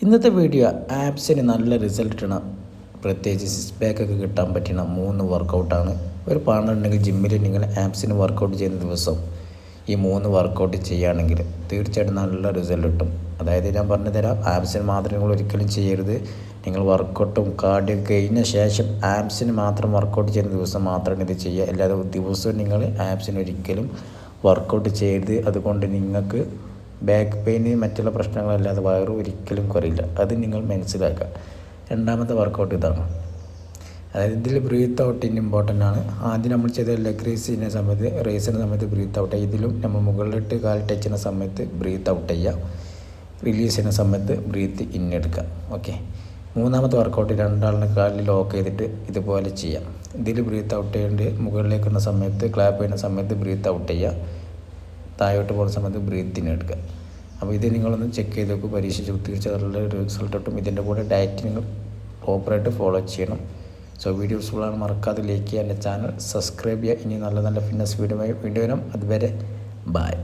ഇന്നത്തെ വീഡിയോ ആപ്സിന് നല്ല റിസൾട്ട് ഇടണ പ്രത്യേകിച്ച് സിക്സ് പാക്കൊക്കെ കിട്ടാൻ പറ്റുന്ന മൂന്ന് വർക്കൗട്ടാണ് ഒരു പാണ്ടുണ്ടെങ്കിൽ ജിമ്മിൽ നിങ്ങൾ ആപ്സിന് വർക്കൗട്ട് ചെയ്യുന്ന ദിവസം ഈ മൂന്ന് വർക്കൗട്ട് ചെയ്യുകയാണെങ്കിൽ തീർച്ചയായിട്ടും നല്ല റിസൾട്ട് കിട്ടും. അതായത് ഞാൻ പറഞ്ഞു തരാം ആപ്സിന് മാത്രം നിങ്ങൾ ഒരിക്കലും ചെയ്യരുത്. നിങ്ങൾ വർക്കൗട്ടും കാർഡിയോ കഴിഞ്ഞ ശേഷം ആപ്സിന് മാത്രം വർക്കൗട്ട് ചെയ്യുന്ന ദിവസം മാത്രമാണ് ഇത് ചെയ്യുക. അല്ലാതെ ദിവസവും നിങ്ങൾ ആപ്സിന് ഒരിക്കലും വർക്കൗട്ട് ചെയ്ത് അതുകൊണ്ട് നിങ്ങൾക്ക് ബാക്ക് പെയിന് മറ്റുള്ള പ്രശ്നങ്ങളല്ലാതെ വയറ് ഒരിക്കലും കുറയില്ല. അത് നിങ്ങൾ മനസ്സിലാക്കുക. രണ്ടാമത്തെ വർക്കൗട്ട് ഇതാണ്. അതായത് ഇതിൽ ബ്രീത്ത് ഔട്ടിന് ഇമ്പോർട്ടന്റ് ആണ്. ആദ്യം നമ്മൾ ചെയ്ത ലെഗ് റേസ് ചെയ്യുന്ന സമയത്ത് റേസിന്റെ സമയത്ത് ബ്രീത്ത് ഔട്ട് ചെയ്യുക. ഇതിലും നമ്മൾ മുകളിലിട്ട് കാൽ ടച്ച് ചെയ്യുന്ന സമയത്ത് ബ്രീത്ത് ഔട്ട് ചെയ്യുക. റിലീസ് ചെയ്യുന്ന സമയത്ത് ബ്രീത്ത് ഇൻ എടുക്കുക. ഓക്കെ മൂന്നാമത്തെ വർക്കൗട്ട് രണ്ടാളിനെ കാലിൽ ലോക്ക് ചെയ്തിട്ട് ഇതുപോലെ ചെയ്യാം. ഇതിൽ ബ്രീത്ത് ഔട്ട് ചെയ്യേണ്ടത് മുകളിലേക്കുള്ള സമയത്ത് ക്ലാപ്പ് ചെയ്യുന്ന സമയത്ത് ബ്രീത്ത് ഔട്ട് ചെയ്യുക. താഴോട്ട് പോകുന്ന സമയത്ത് ബ്രീത്തിന് എടുക്കുക. അപ്പോൾ ഇത് നിങ്ങളൊന്ന് ചെക്ക് ചെയ്ത് നോക്കും പരീക്ഷിച്ച് തീർച്ചയായിട്ടുള്ള റിസൾട്ട് കിട്ടും. ഇതിന്റെ കൂടെ ഡയറ്റ് നിങ്ങൾ പ്രോപ്പറായിട്ട് ഫോളോ ചെയ്യണം. സോ വീഡിയോ യൂസ്ഫുള്ളാണ് മറക്കാതെ ലൈക്ക് ചെയ്യുക എന്റെ ചാനൽ സബ്സ്ക്രൈബ് ചെയ്യുക. ഇനി നല്ല നല്ല ഫിറ്റ്നസ് വീഡിയോ വീണ്ടും വരും. അതുവരെ ബായ്